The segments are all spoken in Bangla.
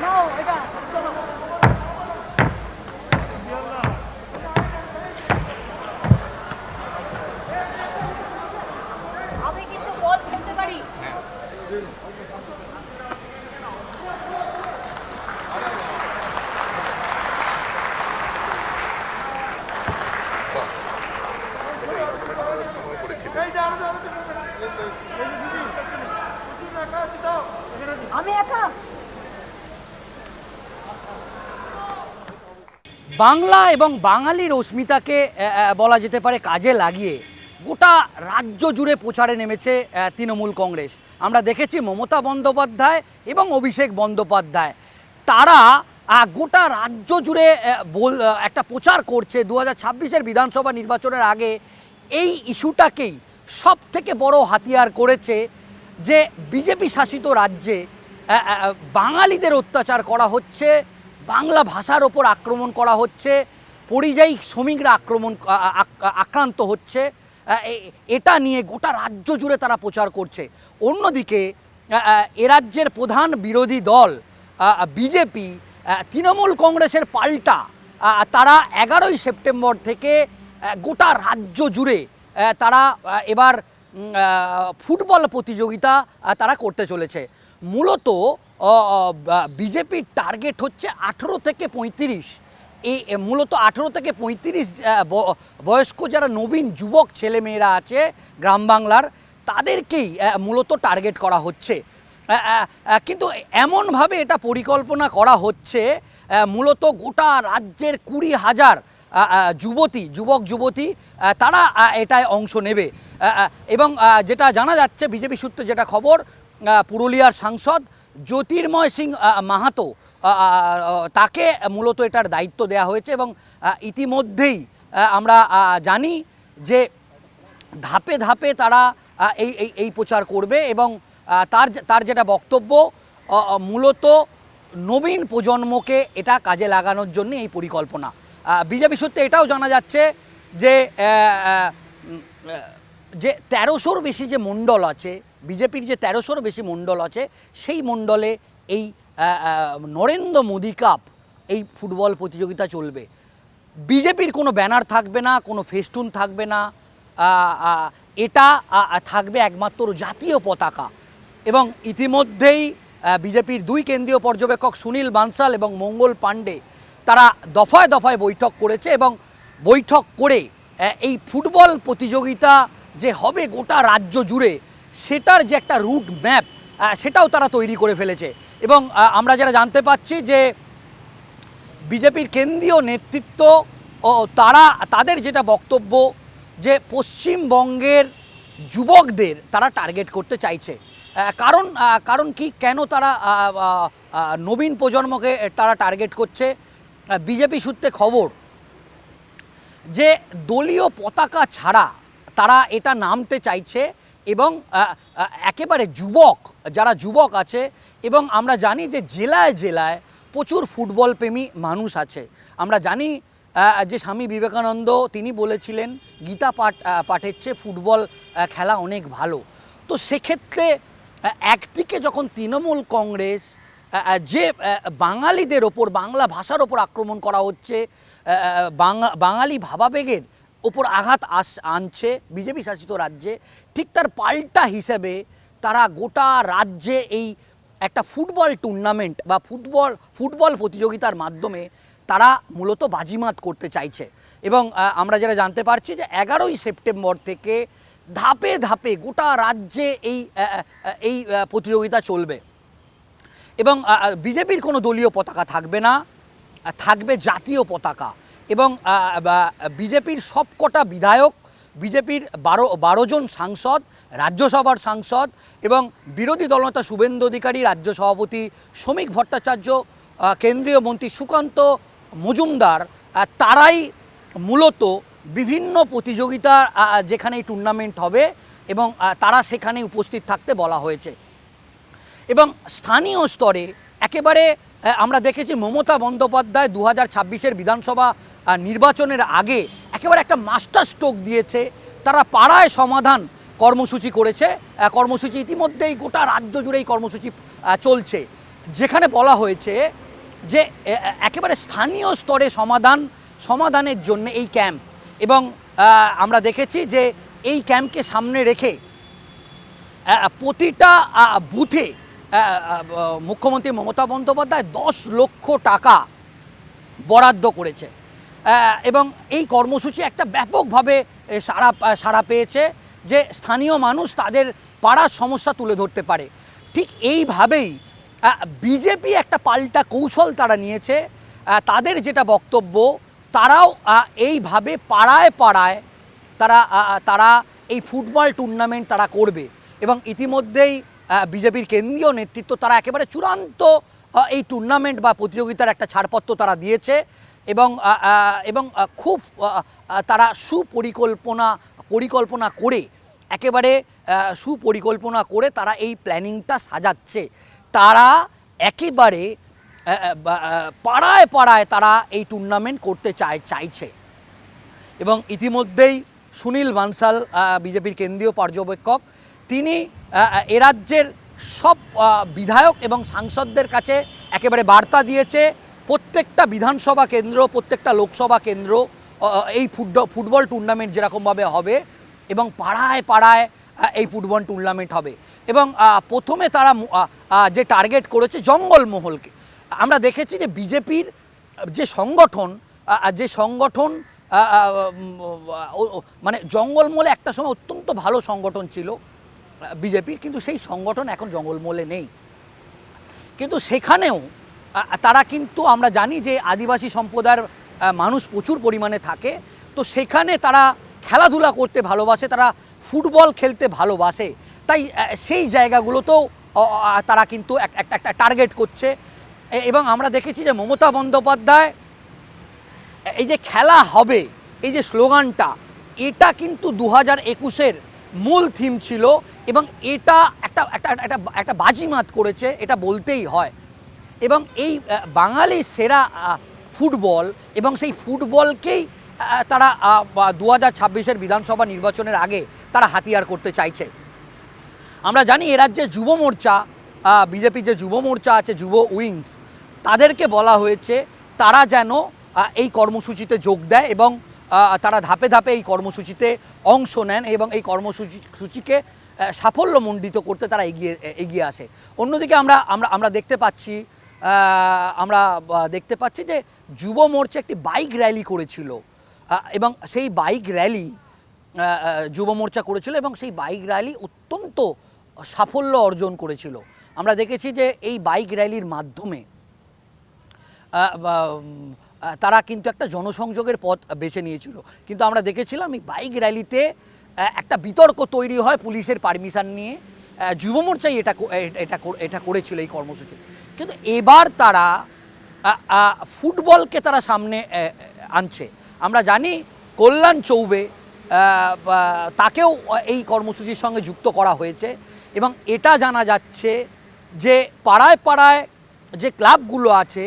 No, I got it. Bangla এবং বাঙালির অস্মিতাকে বলা যেতে পারে কাজে লাগিয়ে গোটা রাজ্য জুড়ে প্রচারে নেমেছে তৃণমূল কংগ্রেস। আমরা দেখেছি মমতা বন্দ্যোপাধ্যায় এবং অভিষেক বন্দ্যোপাধ্যায়। তারা গোটা রাজ্য জুড়ে বল একটা প্রচার করছে দু হাজার বিধানসভা নির্বাচনের আগে। এই ইস্যুটাকেই সব থেকে বড় হাতিয়ার করেছে যে বিজেপি শাসিত রাজ্যে বাঙালিদের অত্যাচার করা হচ্ছে। বাংলা ভাষার ওপর আক্রমণ করা হচ্ছে, পরিযায়ী শ্রমিকরা আক্রমণ আক্রান্ত হচ্ছে এটা নিয়ে গোটা রাজ্য জুড়ে তারা প্রচার করছে। অন্যদিকে এ রাজ্যের প্রধান বিরোধী দল বিজেপি তৃণমূল কংগ্রেসের পাল্টা তারা এগারোই সেপ্টেম্বর থেকে গোটা রাজ্য জুড়ে তারা এবার ফুটবল প্রতিযোগিতা তারা করতে চলেছে। মূলত বিজেপির টার্গেট হচ্ছে আঠেরো থেকে পঁয়ত্রিশ। এই মূলত আঠেরো থেকে পঁয়ত্রিশ বয়স্ক যারা নবীন যুবক ছেলেমেয়েরা আছে গ্রাম বাংলার, তাদেরকেই মূলত টার্গেট করা হচ্ছে। কিন্তু এমনভাবে এটা পরিকল্পনা করা হচ্ছে মূলত গোটা রাজ্যের কুড়ি হাজার যুবতী, যুবক, যুবতী তারা এটায় অংশ নেবে। এবং যেটা জানা যাচ্ছে, বিজেপি সূত্রে যেটা খবর পুরুলিয়ার সাংসদ জ্যোতির্ময় সিং মাহাতো তাকে মূলত এটার দায়িত্ব দেওয়া হয়েছে এবং ইতিমধ্যেই আমরা জানি যে ধাপে ধাপে তারা এই এই এই প্রচার করবে এবং তার তার যেটা বক্তব্য মূলত নবীন প্রজন্মকে এটা কাজে লাগানোর জন্য এই পরিকল্পনা। বিজেপি সূত্রে এটাও জানা যাচ্ছে যে যে তেরোশোর বেশি যে মণ্ডল আছে বিজেপির যে তেরোশোর বেশি মণ্ডল আছে, সেই মণ্ডলে এই নরেন্দ্র মোদী কাপ এই ফুটবল প্রতিযোগিতা চলবে। বিজেপির কোনো ব্যানার থাকবে না, কোনো ফেস্টুন থাকবে না এটা থাকবে একমাত্র জাতীয় পতাকা। এবং ইতিমধ্যেই বিজেপির দুই কেন্দ্রীয় পর্যবেক্ষক সুনীল বানসাল এবং মঙ্গল পাণ্ডে, তারা দফায় দফায় বৈঠক করেছে এবং বৈঠক করে এই ফুটবল প্রতিযোগিতা যে হবে গোটা রাজ্য জুড়ে সেটার যে একটা রুট ম্যাপ সেটাও তারা তৈরি করে ফেলেছে। এবং আমরা যারা জানতে পাচ্ছি যে বিজেপির কেন্দ্রীয় নেতৃত্ব ও তারা, তাদের যেটা বক্তব্য যে পশ্চিমবঙ্গের যুবকদের তারা টার্গেট করতে চাইছে। কারণ কারণ কি? কেন তারা নবীন প্রজন্মকে তারা টার্গেট করছে? বিজেপি সূত্রে খবর যে দলীয় পতাকা ছাড়া তারা এটা নামতে চাইছে এবং একেবারে যুবক, যারা যুবক আছে, এবং আমরা জানি যে জেলায় জেলায় প্রচুর ফুটবল প্রেমী মানুষ আছে। আমরা জানি যে স্বামী বিবেকানন্দ, তিনি বলেছিলেন, গীতা পাঠ পাঠের চেয়ে ফুটবল খেলা অনেক ভালো। তো সেক্ষেত্রে একদিকে যখন তৃণমূল কংগ্রেস যে বাঙালিদের ওপর, বাংলা ভাষার ওপর আক্রমণ করা হচ্ছে বাঙালি ভাবাবেগের ওপর আঘাত আস, আনছে বিজেপি শাসিত রাজ্যে। ঠিক তার পাল্টা হিসেবে তারা গোটা রাজ্যে এই একটা ফুটবল টুর্নামেন্ট বা ফুটবল ফুটবল প্রতিযোগিতার মাধ্যমে তারা মূলত বাজিমাত করতে চাইছে। এবং আমরা যারা জানতে পারছি যে এগারোই সেপ্টেম্বর থেকে ধাপে ধাপে গোটা রাজ্যে এই এই প্রতিযোগিতা চলবে। এবং বিজেপির কোনো দলীয় পতাকা থাকবে না, থাকবে জাতীয় পতাকা। এবং বিজেপির সবকটা বিধায়ক, বিজেপির বারো বারো জন সাংসদ, রাজ্যসভার সাংসদ এবং বিরোধী দলনেতা শুভেন্দু অধিকারী, রাজ্য সভাপতি শ্রমিক ভট্টাচার্য কেন্দ্রীয় মন্ত্রী সুকান্ত মজুমদার তারাই মূলত বিভিন্ন প্রতিযোগিতা যেখানে এই টুর্নামেন্ট হবে এবং তারা সেখানে উপস্থিত থাকতে বলা হয়েছে। এবং স্থানীয় স্তরে একেবারে আমরা দেখেছি মমতা বন্দ্যোপাধ্যায় দু হাজার ছাব্বিশের বিধানসভা নির্বাচনের আগে একেবারে একটা মাস্টার স্ট্রোক দিয়েছে। তারা পাড়ায় সমাধান কর্মসূচি করেছে। কর্মসূচি ইতিমধ্যেই গোটা রাজ্য জুড়ে এই কর্মসূচি চলছে। যেখানে বলা হয়েছে যে একেবারে স্থানীয় স্তরে সমাধান, সমাধানের জন্য এই ক্যাম্প এবং আমরা দেখেছি যে এই ক্যাম্পকে সামনে রেখে প্রতিটা বুথে মুখ্যমন্ত্রী মমতা বন্দ্যোপাধ্যায় দশ লক্ষ টাকা বরাদ্দ করেছে। এবং এই কর্মসূচি একটা ব্যাপকভাবে সাড়া সাড়া পেয়েছে যে স্থানীয় মানুষ তাদের পাড়ার সমস্যা তুলে ধরতে পারে। ঠিক এইভাবেই বিজেপি একটা পাল্টা কৌশল তারা নিয়েছে তাদের যেটা বক্তব্য, তারাও এইভাবে পাড়ায় পাড়ায় তারা তারা এই ফুটবল টুর্নামেন্ট তারা করবে এবং ইতিমধ্যেই বিজেপির কেন্দ্রীয় নেতৃত্ব তারা একেবারে চূড়ান্ত এই টুর্নামেন্ট বা প্রতিযোগিতার একটা ছাড়পত্র তারা দিয়েছে। এবং এবং খুব তারা সুপরিকল্পনা, পরিকল্পনা করে, একেবারে সুপরিকল্পনা করে তারা এই প্ল্যানিংটা সাজাচ্ছে। তারা একেবারে পাড়ায় পাড়ায় তারা এই টুর্নামেন্ট করতে চায়, চাইছে। এবং ইতিমধ্যেই সুনীল বানসাল বিজেপির কেন্দ্রীয় পর্যবেক্ষক, তিনি এ রাজ্যের সব বিধায়ক এবং সাংসদদের কাছে একেবারে বার্তা দিয়েছে প্রত্যেকটা বিধানসভা কেন্দ্র, প্রত্যেকটা লোকসভা কেন্দ্র এই ফুটবল ফুটবল টুর্নামেন্ট যেরকমভাবে হবে এবং পাড়ায় পাড়ায় এই ফুটবল টুর্নামেন্ট হবে। এবং প্রথমে তারা যে টার্গেট করেছে জঙ্গলমহলকে। আমরা দেখেছি যে বিজেপির যে সংগঠন যে সংগঠন মানে জঙ্গলমহলে একটা সময় অত্যন্ত ভালো সংগঠন ছিল বিজেপির, কিন্তু সেই সংগঠন এখন জঙ্গলমহলে নেই। কিন্তু সেখানেও তারা কিন্তু আমরা জানি যে আদিবাসী সম্প্রদায়ের মানুষ প্রচুর পরিমাণে থাকে। তো সেখানে তারা খেলাধুলা করতে ভালোবাসে, তারা ফুটবল খেলতে ভালোবাসে। তাই সেই জায়গাগুলোতেও তারা কিন্তু একটা একটা টার্গেট করছে। এবং আমরা দেখেছি যে মমতা বন্দ্যোপাধ্যায় এই যে খেলা হবে, এই যে স্লোগানটা, এটা কিন্তু দু হাজার একুশের মূল থিম ছিল এবং এটা একটা একটা একটা একটা বাজিমাত করেছে, এটা বলতেই হয়। এবং এই আহ, বাঙালির সেরা ফুটবল এবং সেই ফুটবলকেই তারা দু হাজার ছাব্বিশের বিধানসভা নির্বাচনের আগে তারা হাতিয়ার করতে চাইছে। আমরা জানি এ রাজ্যে যুব মোর্চা বিজেপির যে যুব মোর্চা আছে যুব উইংস তাদেরকে বলা হয়েছে তারা যেন এই কর্মসূচিতে যোগ দেয় এবং তারা ধাপে ধাপে এই কর্মসূচিতে অংশ নেন এবং এই কর্মসূচি সূচিকে সাফল্যমণ্ডিত করতে তারা এগিয়ে এগিয়ে আসে। অন্যদিকে আমরা আমরা আমরা দেখতে পাচ্ছি আমরা দেখতে পাচ্ছি যে যুব মোর্চা একটি বাইক র্যালি করেছিল। এবং সেই বাইক র্যালি যুব মোর্চা করেছিল এবং সেই বাইক র্যালি অত্যন্ত সাফল্য অর্জন করেছিল। আমরা দেখেছি যে এই বাইক র্যালির মাধ্যমে তারা কিন্তু একটা জনসংযোগের পথ বেছে নিয়েছিল। কিন্তু আমরা দেখেছিলাম এই বাইক র্যালিতে একটা বিতর্ক তৈরি হয় পুলিশের পারমিশন নিয়ে। যুব মোর্চাই এটা এটা এটা করেছিল এই কর্মসূচি। কিন্তু এবার তারা ফুটবলকে তারা সামনে আনছে। আমরা জানি কল্যাণ চৌবে তাকেও এই কর্মসূচির সঙ্গে যুক্ত করা হয়েছে এবং এটা জানা যাচ্ছে যে পাড়ায় পাড়ায় যে ক্লাবগুলো আছে,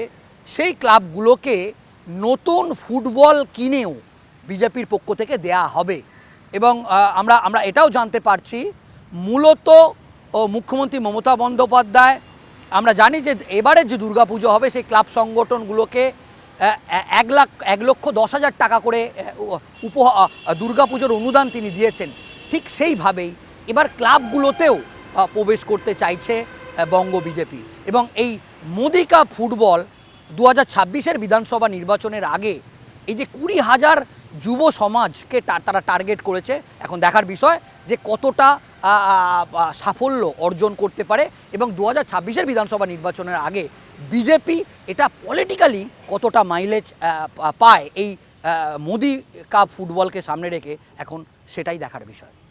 সেই ক্লাবগুলোকে নতুন ফুটবল কিনেও বিজেপির পক্ষ থেকে দেয়া হবে। এবং আমরা আমরা এটাও জানতে পারছি, মূলত ও মুখ্যমন্ত্রী মমতা বন্দ্যোপাধ্যায়, আমরা জানি যে এবারের যে দুর্গাপুজো হবে, সেই ক্লাব সংগঠনগুলোকে এক লাখ, এক লক্ষ দশ হাজার টাকা করে উপ দুর্গাপুজোর অনুদান তিনি দিয়েছেন। ঠিক সেইভাবেই এবার ক্লাবগুলোতেও প্রবেশ করতে চাইছে বঙ্গ বিজেপি। এবং এই মোদিকা ফুটবল দু হাজার ছাব্বিশের বিধানসভা নির্বাচনের আগে, এই যে কুড়ি হাজার যুব সমাজকে তারা টার্গেট করেছে, এখন দেখার বিষয় যে কতটা সাফল্য অর্জন করতে পারে এবং দু হাজার ছাব্বিশের বিধানসভা নির্বাচনের আগে বিজেপি এটা পলিটিক্যালি কতটা মাইলেজ পায় এই মোদি কাপ ফুটবলকে সামনে রেখে এখন সেটাই দেখার বিষয়।